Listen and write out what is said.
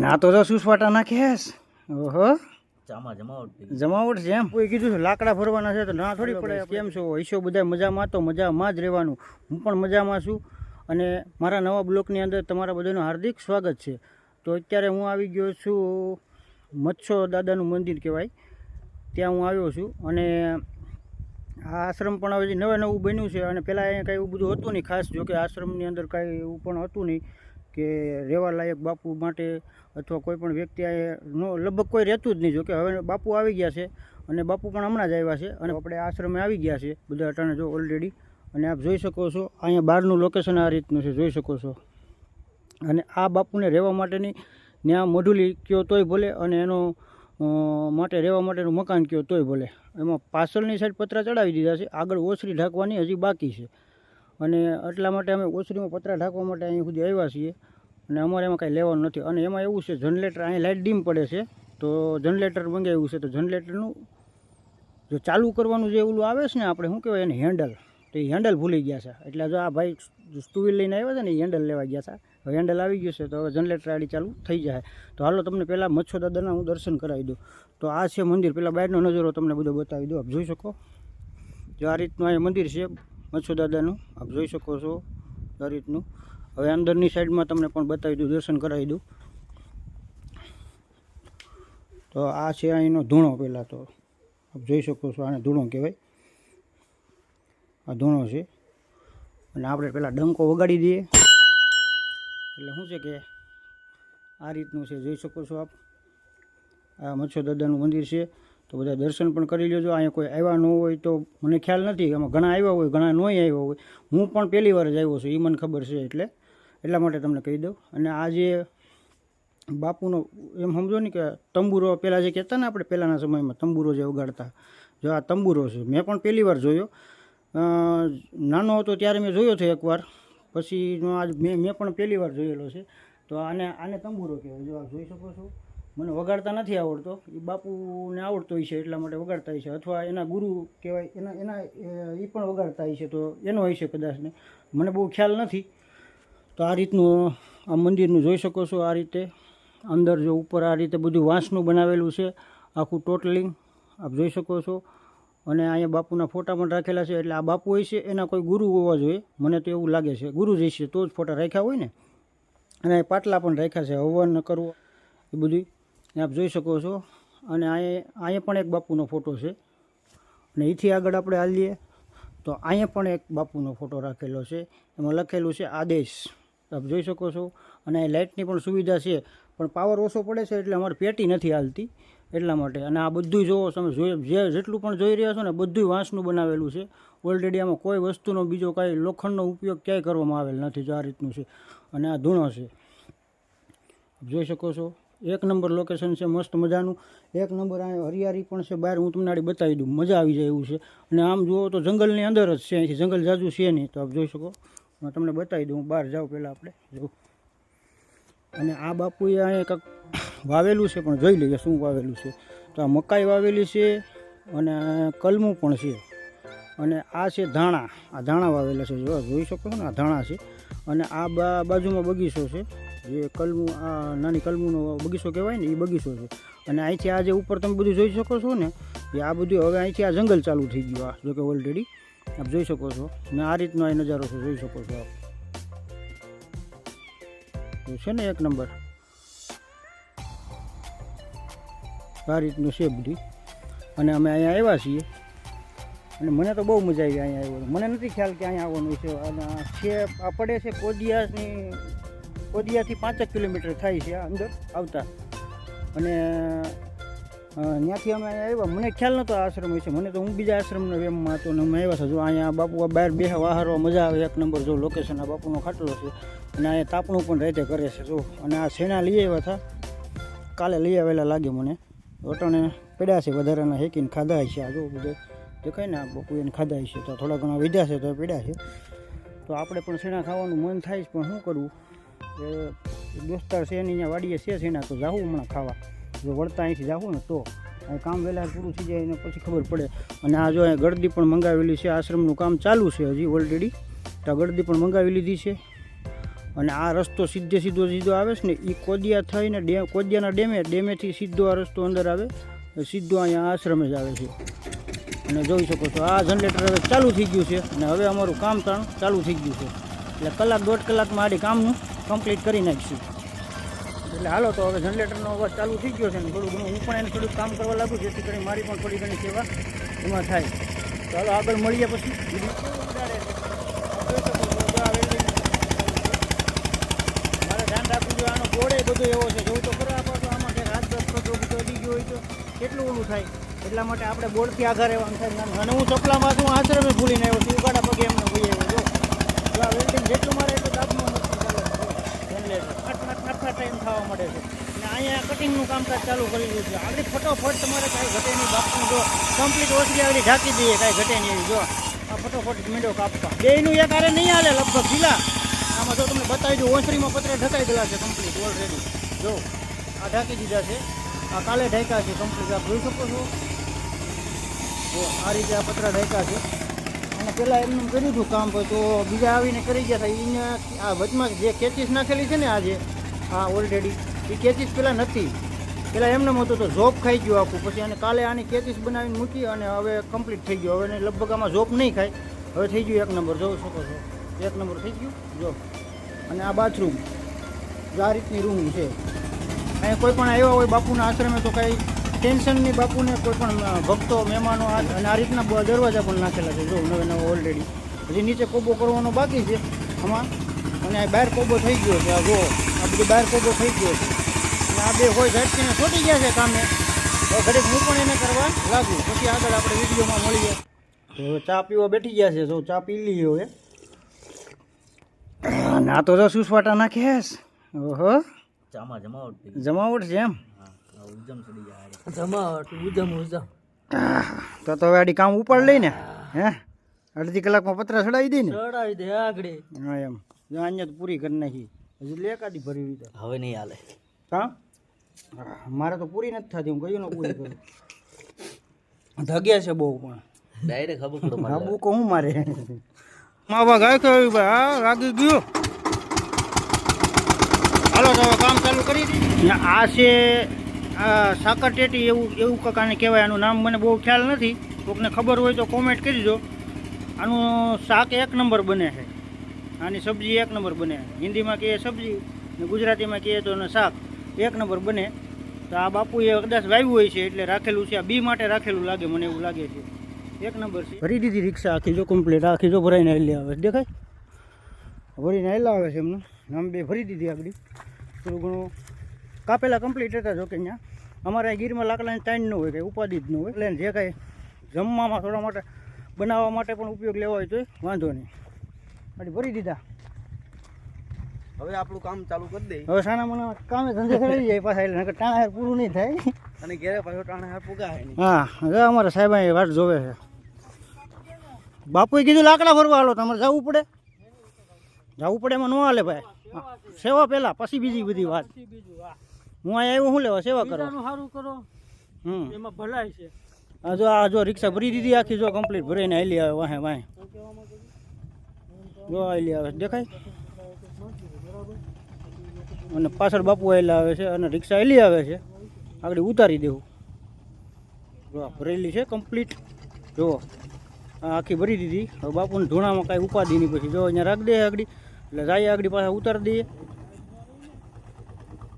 ના તો જો સુસવાટા નાખેસ ઓહો. જમાવટ જમાવટ છે એમ. કોઈ કીધું છે લાકડા ભરવાના છે તો ના થોડી પડે કેમ છો? ઈશો બધા મજામાં? તો મજામાં જ રહેવાનું. હું પણ મજામાં છું. અને મારા નવા બ્લોકની અંદર તમારા બધાનું હાર્દિક સ્વાગત છે. તો અત્યારે હું આવી ગયો છું મચ્છો દાદાનું મંદિર કહેવાય. ત્યાં હું આવ્યો છું. અને આ આશ્રમ પણ હવે નવે નવું બન્યું છે. અને પહેલાં અહીંયા કાંઈ એવું બધું હતું નહીં ખાસ જોકે આશ્રમની અંદર કાંઈ એવું પણ હતું નહીં. કે રહેવા લાયક બાપુ માટે અથવા કોઈ પણ વ્યક્તિ નો, લગભગ કોઈ રહેતું જ નહીં. જો કે હવે બાપુ આવી ગયા છે અને બાપુ પણ હમણાં જ આવ્યા છે અને આપણે આશ્રમે આવી ગયા છે બધા અટાણે જો ઓલરેડી અને આપ જોઈ શકો છો, અહીંયા બહારનું લોકેશન આ રીતનું છે, જોઈ શકો છો. અને આ બાપુને રહેવા માટેની ત્યાં મોઢુલી કયો તોય ભલે અને એનો માટે રહેવા માટેનું મકાન કયો તોય ભલે. એમાં પાછળની સાઈડ પતરા ચડાવી દીધા છે, આગળ ઓસરી ઢાંકવાની હજી બાકી છે. અને એટલા માટે અમે ઓસરીમાં પતરા ઢાંકવા માટે અહીં સુધી આવ્યા છીએ. અને અમારે એમાં કાંઈ લેવાનું નથી. અને એમાં એવું છે જનરેટર અહીં લાઇટ ડીમ પડે છે, તો જનરેટર મંગાવ્યું છે, તો જનરેટરનું જો ચાલુ કરવાનું જે ઓલું આવે છે ને આપણે, શું કહેવાય એને હેન્ડલ તો એ હેન્ડલ ભૂલી ગયા છે. એટલે જો આ ભાઈ ટુ વ્હીલ લઈને આવ્યા છે ને, એ હેન્ડલ લેવા ગયા હતા હવે હેન્ડલ આવી ગયું છે, તો હવે જનરેટર આડી ચાલુ થઈ જાય. તો હાલો તમને પહેલાં મચ્છો દાદાના હું દર્શન કરાવી દઉં. તો આ છે મંદિર, પહેલાં બહારનો નજારો તમને બધો બતાવી દઉં. આપ જોઈ શકો. જો આ રીતનું અહીંયા મંદિર છે, મચ્છો દાદાનું. આપ જોઈ શકો છો આ રીતનું. હવે અંદરની સાઈડમાં તમને પણ બતાવી દઉં, દર્શન કરાવી દઉં. તો આ છે અહીંનો ધૂણો પહેલાં તો. આપ જોઈ શકો છો આને ધૂણો કહેવાય. આ ધૂણો છે. અને આપણે પહેલાં ડંકો વગાડી દઈએ. એટલે શું છે કે આ રીતનું છે, જોઈ શકો છો આપ. આ મચ્છો દાદાનું મંદિર છે. તો બધા દર્શન પણ કરી લેજો. અહીંયા કોઈ આવ્યા ન હોય તો મને ખ્યાલ નથી આમાં ઘણા આવ્યા હોય, ઘણા નહીં આવ્યા હોય. હું પણ પહેલી વાર જ આવ્યો છું એ મને ખબર છે એટલે. એટલા માટે તમને કહી દઉં. અને આ જે બાપુનો, એમ સમજો ને કે તંબુરો પહેલાં જે કહેતા ને આપણે પહેલાંના સમયમાં તંબુરો જે વગાડતા જો આ તંબુરો છે. મેં પણ પહેલી વાર જોયો. નાનો હતો ત્યારે મેં જોયો છે એકવાર. પછી આજ મેં મેં પણ પહેલી વાર જોયેલો છે. તો આને આને તંબુરો કહેવાય. જો આપ જોઈ શકો છો. મને વગાડતા નથી આવડતો. એ બાપુને આવડતો હોય છે એટલા માટે વગાડતા હોય છે. અથવા એના ગુરુ કહેવાય, એના એના, એ પણ વગાડતા હોય છે. તો એનો હોય છે કદાચ ને. મને બહુ ખ્યાલ નથી. તો આ રીતનું, આ મંદિરનું જોઈ શકો છો આ રીતે. અંદર જો ઉપર આ રીતે બધું વાંસનું બનાવેલું છે, આખું ટોટલિંગ આપ જોઈ શકો છો. અને અહીંયા બાપુના ફોટા પણ રાખેલા છે, એટલે આ બાપુ હોય છે, એના કોઈ ગુરુ હોવા જોઈએ. મને તો એવું લાગે છે. ગુરુ જ છે તો જ ફોટા રાખ્યા હોય ને. અને પાટલા પણ રાખ્યા છે, હવન કરવો, એ બધું આપ જોઈ શકો છો. અને અહીંયા અહીંયા પણ એક બાપુનો ફોટો છે. અને અહીંથી આગળ આપણે હાલીએ, તો અહીંયા પણ એક બાપુનો ફોટો રાખેલો છે. એમાં લખેલું છે આદેશ. આપ જોઈ શકો છો. અને લાઇટની પણ સુવિધા છે, પણ પાવર ઓછો પડે છે એટલે અમારે પેટી નથી હાલતી. એટલા માટે. અને આ બધું જોવો તમે જોઈ, જે જેટલું પણ જોઈ રહ્યા છો ને બધું વાંસનું બનાવેલું છે. ઓલરેડી આમાં કોઈ વસ્તુનો બીજો કાંઈ લોખંડનો ઉપયોગ ક્યાંય કરવામાં આવેલ નથી, જો આ રીતનું છે. અને આ ધૂણો છે. જોઈ શકો છો. એક નંબર લોકેશન છે, મસ્ત મજાનું. એક નંબર આ હરિયાળી પણ છે, બહાર હું તમને આડી બતાવી દઉં. મજા આવી જાય એવું છે. અને આમ જુઓ તો જંગલની અંદર જ છે, અહીંથી જંગલ જાજુ છે નહીં, તો આપ જોઈ શકો. હું તમને બતાવી દઉં, બહાર જાઉં પહેલાં આપણે જો અને આ બાપુએ અહીંયા કંઈક વાવેલું છે, પણ જોઈ લઈએ શું વાવેલું છે. તો આ મકાઈ વાવેલી છે અને કલમું પણ છે. અને આ છે ધાણા, આ ધાણા વાવેલા છે જો જોઈ શકો છો ને, આ ધાણા છે. અને આ બાજુમાં બગીચો છે. જે કલમું, આ નાની કલમુનો બગીચો કહેવાય ને, એ બગીચો છે. અને અહીંથી આ જે ઉપર તમે બધું જોઈ શકો છો ને, એ આ બધું હવે અહીંથી આ જંગલ ચાલુ થઈ ગયું આ, જોકે ઓલરેડી આપ જોઈ શકો છો. ને આ રીતનો આ નજારો છે, જોઈ શકો છો આપ. છે ને એક નંબર. આ રીતનું છે બધી. અને અમે અહીંયા આવ્યા છીએ. અને મને તો બહુ મજા આવી અહીંયા આવ્યો મને નથી ખ્યાલ કે અહીંયા આવવાનું છે. અને છે, આ પડે છે કોદિયાની, કોદિયાથી પાંચેક કિલોમીટર થાય છે અંદર આવતા. અને ત્યાંથી અમે આવ્યા. મને ખ્યાલ નહોતો આશ્રમ વિશે. મને તો હું બીજા આશ્રમના વેમમાં હતો ને અમે આવ્યા છે જો અહીંયા બાપુ બહાર બે વાહરવા મજા આવે. એક નંબર જો લોકેશન આ બાપુનો ખાટલો છે. અને અહીંયા તાપણું પણ રાતે કરે છે, જો. અને આ છેણા લઈ આવ્યા હતા? કાલે લઈ આવેલા લાગે મને. રોટણે પડ્યા છે વધારાના. હેકીને ખાધા છે આ જો બધે. દેખાય ને આ બાપુ એને ખાધા છે. તો થોડા ઘણા વીધા છે તો પીડ્યા છે. તો આપણે પણ શેણા ખાવાનું મન થાય છે, પણ શું કરવું? એ દોસ્તાર છે એની અહીંયા વાડીએ છે સેના તો જાવું હમણાં ખાવા. જો વળતા અહીંથી જાવું ને તો. કામ વહેલા પૂરું થઈ જાય એને પછી ખબર પડે. અને આ જો અહીં ગળદી પણ મંગાવેલી છે, આશ્રમનું કામ ચાલુ છે હજી ઓલરેડી તો આ ગળદી પણ મંગાવી લીધી છે. અને આ રસ્તો સીધે સીધો સીધો આવે છે ને એ કોદિયા થઈને ડે, કોદિયાના ડેમે, ડેમેથી સીધો આ રસ્તો અંદર આવે. સીધો અહીંયા આશ્રમે જ આવે છે. અને જોઈ શકો છો, આ જનરેટર હવે ચાલુ થઈ ગયું છે. અને હવે અમારું કામ તાણ ચાલુ થઈ ગયું છે. એટલે કલાક દોઢ કલાકમાં આડી કામનું કમ્પ્લીટ કરી નાખીશું. એટલે હાલો તો હવે જનરેટરનો અવાજ ચાલુ થઈ ગયો છે ને થોડું ઘણું. હું પણ એને થોડુંક કામ કરવા લાગુ જેથી કરી મારી પણ થોડી ઘણી સેવા એમાં થાય. ચાલો આગળ મળીએ પછી. મારે ધ્યાન રાખવું જોઈએ, આનો ગોળે બધો એવો છે. જોવું તો ખરા પાછો આમાં કંઈક હાથ દસ પગ બધો ગયો હોય તો કેટલું ઓલું થાય? એટલા માટે આપણે બોર્ડથી આઘા રહેવાનું થાય. અને હું ચપલામાં છું આશ્રમે ભૂલીને આવ્યો છું, ઉગાડા પગે એમને ભૂલી આવ્યો જો જો આ વેલ્ડિંગ જેટલું મારે એટલું દાબમાં નથી ચાલે જનરેટર ફટ ફટ ફટ ફટ ટાઈમ થવા મળે છે. અને અહીંયા કટિંગનું કામકાજ ચાલુ કરી દીધું છે. આગળ ફટોફટ તમારે કાંઈ ઘટે નહીં. બાપનું જો કમ્પ્લીટ ઓછી આગળ ઢાંકી દઈએ, કાંઈ ઘટે નહીં જો, આ ફટોફટ મીંડો કાપવા. બેયનું એક આરે નહીં હાલે, લગભગ ઢીલા. આમાં જો તમને બતાવી દઉં ઓસરીમાં પત્ર ઢકાઈ ગયેલા છે કમ્પ્લીટ ઓલરેડી જો, આ ઢાંકી દીધા છે. આ કાલે ઢાંક્યા છે કમ્પ્લીટ આપ જોઈ શકો છો. જો, આ રીતે આ પતરા ઢાંક્યા છે. અને પહેલાં એમને કર્યું હતું કામ, તો બીજા આવીને કરી ગયા હતા. એને આ વચમાં જે કેચીસ નાખેલી છે ને આજે આ ઓલરેડી એ કેચીસ પહેલાં નથી. પહેલાં એમને હતું તો જોબ ખાઈ ગયું આખું. પછી અને કાલે આની કેચીસ બનાવીને મૂકી અને હવે કમ્પ્લીટ થઈ ગયું. હવે એને લગભગ આમાં જોબ નહીં ખાય. હવે થઈ ગયું એક નંબર. જોઈ શકો છો. એક નંબર થઈ ગયું. જો. અને આ બાથરૂમ આ રીતની રૂમ છે. અહીંયા કોઈ પણ આવ્યા હોય બાપુના આશ્રમે તો કાંઈ ટેન્શનની બાપુને કોઈ પણ ભક્તો, મહેમાનો અને આ રીતના દરવાજા પણ નાખેલા છે. જો નવે નવો ઓલરેડી હજી નીચે કોબો કરવાનો બાકી છે. આમાં અને બહાર કોબો થઈ ગયો છે આ જો આ બધું બહાર કોબો થઈ ગયો છે. અને આ બે હોય ઝટકીને છોટી ગયા છે કામે. તો ઘડીક હું પણ એને કરવા લાગુ. પછી આગળ આપણે વિડીયોમાં મળીએ. તો હવે ચા પીવા બેઠી ગયા છે જો ચા પી લઈએ હવે. અને આ તો જો સુસવાટા નાખેસ ઓહો. ચામાં જમાવટ જમાવટ છે એમ? જાય. જમાવટ ઉજમ ઉજમ. તો તો હવે આડી કામ ઉપાડ લઈને હે? અડધી કલાકમાં પતરા ચડાવી દે ને? ચડાવી દે આગળ. હા એમ. અહીંયા તો પૂરી કરી નાખી. હજી લે કાઢી ભરી રીતે હવે નહીં હાલે. હા? મારે તો પૂરી નથી થતી હું કયું ને પૂરી કરું. ધગ્યા છે બહુ પણ. ડાયરેક્ટ ખબર પડો હા હું મારે. માવા ગાય કે હા લાગી ગયો. હાલો તો કામ ચાલુ કરી દઈએ. આ છે આ સાકર ટેટી એવું એવું કકાને કહેવાય આનું નામ મને બહુ ખ્યાલ નથી. કોકને ખબર હોય તો કોમેન્ટ કરી દો. આનું શાક એક નંબર બને છે. આની સબ્જી એક નંબર બને. હિન્દીમાં કહીએ સબ્જી ને ગુજરાતીમાં કહીએ તો એને શાક. એક નંબર બને. તો આ બાપુએ કદાચ વાવ્યું હોય છે એટલે રાખેલું છે. આ બી માટે રાખેલું લાગે, મને એવું લાગે છે. એક નંબર છે. ભરી દીધી રિક્ષા આખી જો કમ્પ્લીટ આખી જો ભરાઈને આવેલી આવે. છે દેખાય? ભરીને આવેલા આવે છે એમનું. આમ બે ભરી દીધી આગળ. થોડું ઘણું કાપેલા કમ્પ્લીટ હતા જો કે અહીંયા. અમારે ગીરમાં લાકડાની ટાઈન ન હોય, કંઈ ઉપાધિ ન હોય. એટલે જે કાંઈ જમવામાં થોડા માટે બનાવવા માટે પણ ઉપયોગ લેવા હોય તો વાંધો નહીં. ભરી દીધા. હવે આપણું કામ ચાલુ કરી દઈએ હવે સાના મને કામે ધંધે કરી જાય પાછા એટલે નકર ટાણા હાર પૂરું નહીં થાય. અને ઘેરે પાછો ટાણા હાર પુગાય નહીં. હા હવે અમારા સાહેબ અહીં વાટ જોવે છે. બાપુએ કીધું લાકડા ફરવા હાલો તમારે જવું પડે. જવું પડે એમાં ન હાલે ભાઈ. સેવા પહેલા પછી બીજી બધી વાત. હું અહીંયા આવ્યો શું લેવા સેવા કરો સારું કરો. હમ. એમાં ભલાઈ છે. આ જો આ જો રિક્ષા ભરી દીધી આખી જો કમ્પ્લીટ ભરીને હાલી આવે વાહે વાહે. જો આવેલી આવે છે, દેખાય? અને પાછળ બાપુ આવેલા આવે છે અને રિક્ષા એલી આવે છે. આગળ ઉતારી દેવું. જો ભરેલી છે કમ્પ્લીટ જો આખી ભરી દીધી. હવે બાપુને ધૂણામાં કાંઈ ઉપાધિ નહીં. પછી જો અહીંયા રાખ દે આગળ. એટલે જાય આગળ પાછા ઉતારી દઈએ.